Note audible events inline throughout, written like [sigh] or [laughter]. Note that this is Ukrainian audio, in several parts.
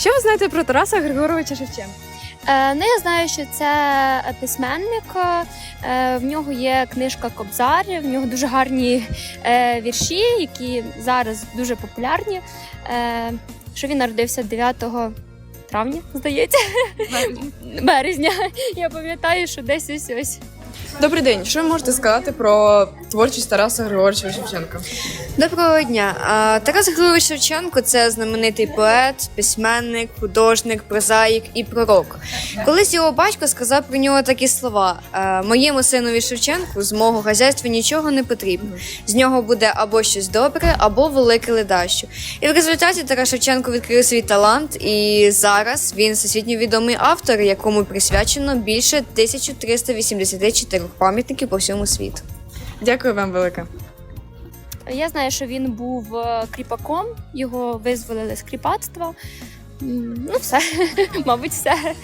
Що ви знаєте про Тараса Григоровича Шевченка? Е, ну, я знаю, що це письменник. Е, в нього є книжка Кобзар, в нього дуже гарні е, вірші, які зараз дуже популярні. Е, що він народився 9 травня, здається, березня. Я пам'ятаю, що десь ось ось. Добрий день. Що ви можете сказати про творчість Тараса Григоровича Шевченка? Доброго дня. Тарас Григорович Шевченко це знаменитий поет, письменник, художник, прозаїк і пророк. Колись його батько сказав про нього такі слова: «Е, моєму синові Шевченку з мого хазяйства нічого не потрібно. З нього буде або щось добре, або велике ледащо. І в результаті Тарас Шевченко відкрив свій талант, і зараз він всесвітньо відомий автор, якому присвячено більше 1384 пам'ятників по всьому світу. Дякую вам велике. Я знаю, що він був е, кріпаком, його визволили з кріпацтва. Ну, все, [laughs] мабуть, все.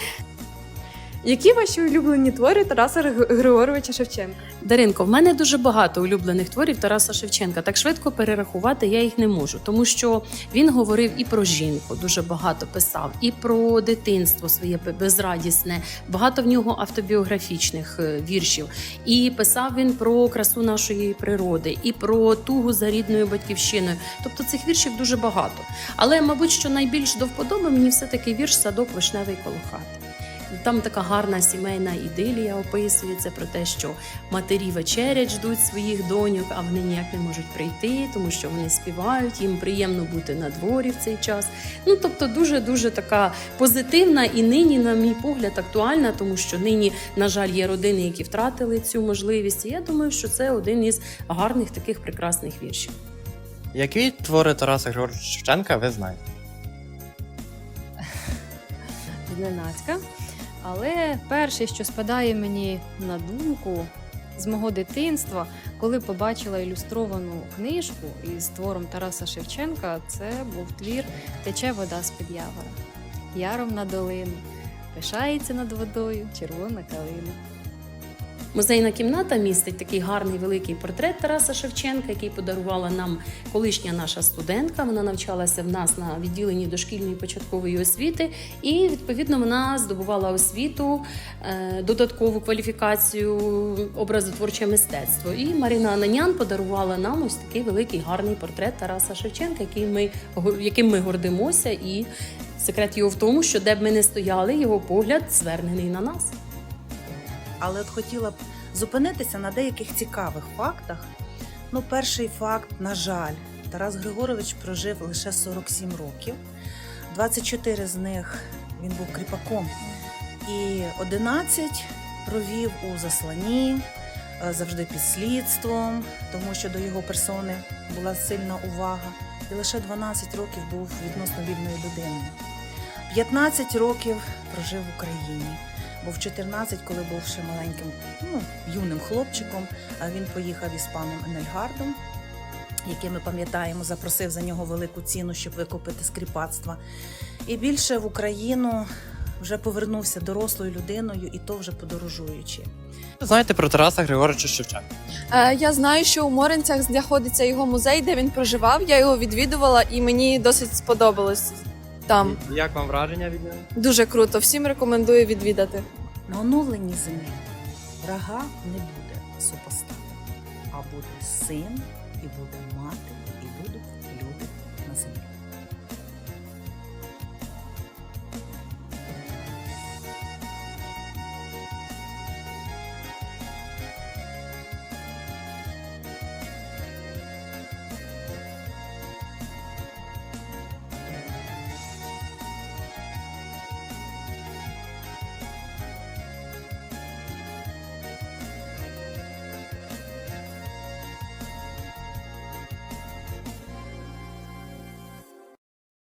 Які ваші улюблені твори Тараса Гри- Григоровича Шевченка? Даринко, в мене дуже багато улюблених творів Тараса Шевченка. Так швидко перерахувати я їх не можу, тому що він говорив і про жінку, дуже багато писав, і про дитинство своє безрадісне. Багато в нього автобіографічних е, віршів. І писав він про красу нашої природи, і про тугу за рідною батьківщиною. Тобто цих віршів дуже багато. Але, мабуть, що найбільш до вподоби мені все таки вірш Садок вишневий коло хати. Там така гарна сімейна ідилія описується про те, що матері вечерять ждуть своїх доньок, а вони ніяк не можуть прийти, тому що вони співають, їм приємно бути на дворі в цей час. Ну тобто, дуже дуже така позитивна і нині, на мій погляд, актуальна, тому що нині, на жаль, є родини, які втратили цю можливість. І я думаю, що це один із гарних таких прекрасних віршів. Які твори Тараса Григоровича Шевченка ви знаєте? зненацька. Але перше, що спадає мені на думку з мого дитинства, коли побачила ілюстровану книжку із твором Тараса Шевченка, це був твір Тече вода з-під явора. Яром на долину, пишається над водою червона калина. Музейна кімната містить такий гарний великий портрет Тараса Шевченка, який подарувала нам колишня наша студентка. Вона навчалася в нас на відділенні дошкільної початкової освіти, і відповідно вона здобувала освіту, е, додаткову кваліфікацію образотворче мистецтво. І Марина Ананян подарувала нам ось такий великий гарний портрет Тараса Шевченка, який ми яким ми гордимося. І секрет його в тому, що де б ми не стояли, його погляд звернений на нас. Але от хотіла б зупинитися на деяких цікавих фактах. Ну, перший факт, на жаль, Тарас Григорович прожив лише 47 років. 24 з них він був кріпаком, і 11 провів у засланні, е, завжди під слідством, тому що до його персони була сильна увага. І лише 12 років був відносно вільною людиною. 15 років прожив в Україні. Бо в 14, коли був ще маленьким, ну, юним хлопчиком, а він поїхав із паном Енельгардом, який ми пам'ятаємо, запросив за нього велику ціну, щоб викупити з кріпацтва. І більше в Україну вже повернувся дорослою людиною, і то вже подорожуючи. Знаєте про Тараса Григоровича Шевченка? Е, Я знаю, що у Моринцях знаходиться його музей, де він проживав. Я його відвідувала і мені досить сподобалось там. Як вам враження від нього? Дуже круто. Всім рекомендую відвідати. На оновленій землі врага не буде супостата, а буде син, і буде мати, і будуть люди на землі.